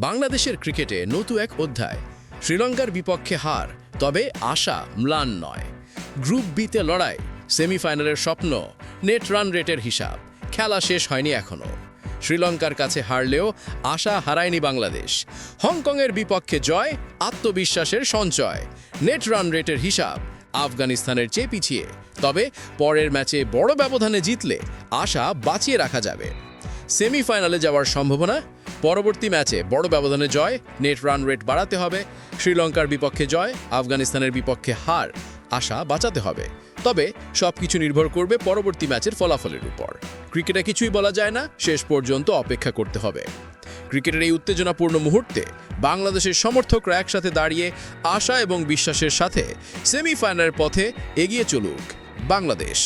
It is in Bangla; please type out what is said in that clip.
বাংলাদেশের ক্রিকেটে নতুন এক অধ্যায়। শ্রীলঙ্কার বিপক্ষে হার, তবে আশা ম্লান নয়। গ্রুপ বিতে লড়াই, সেমিফাইনালের স্বপ্ন, নেট রান রেটের হিসাব, খেলা শেষ হয়নি এখনও শ্রীলঙ্কার কাছে হারলেও আশা হারায়নি বাংলাদেশ। হংকংয়ের বিপক্ষে জয়, আত্মবিশ্বাসের সঞ্চয়। নেট রান রেটের হিসাব, আফগানিস্তানের চেয়ে পিছিয়ে। তবে পরের ম্যাচে বড় ব্যবধানে জিতলে আশা বাঁচিয়ে রাখা যাবে। সেমিফাইনালে যাওয়ার সম্ভাবনা। পরবর্তী ম্যাচে বড় ব্যবধানে জয়, নেট রান রেট বাড়াতে হবে, শ্রীলঙ্কার বিপক্ষে জয়, আফগানিস্তানের বিপক্ষে হার, আশা বাঁচাতে হবে। তবে সবকিছু নির্ভর করবে পরবর্তী ম্যাচের ফলাফলের উপর। ক্রিকেটে কিছুই বলা যায় না, শেষ পর্যন্ত অপেক্ষা করতে হবে। ক্রিকেটের এই উত্তেজনাপূর্ণ মুহূর্তে বাংলাদেশের সমর্থকরা একসাথে দাঁড়িয়ে আশা এবং বিশ্বাসের সাথে সেমিফাইনালের পথে এগিয়ে চলুক বাংলাদেশ।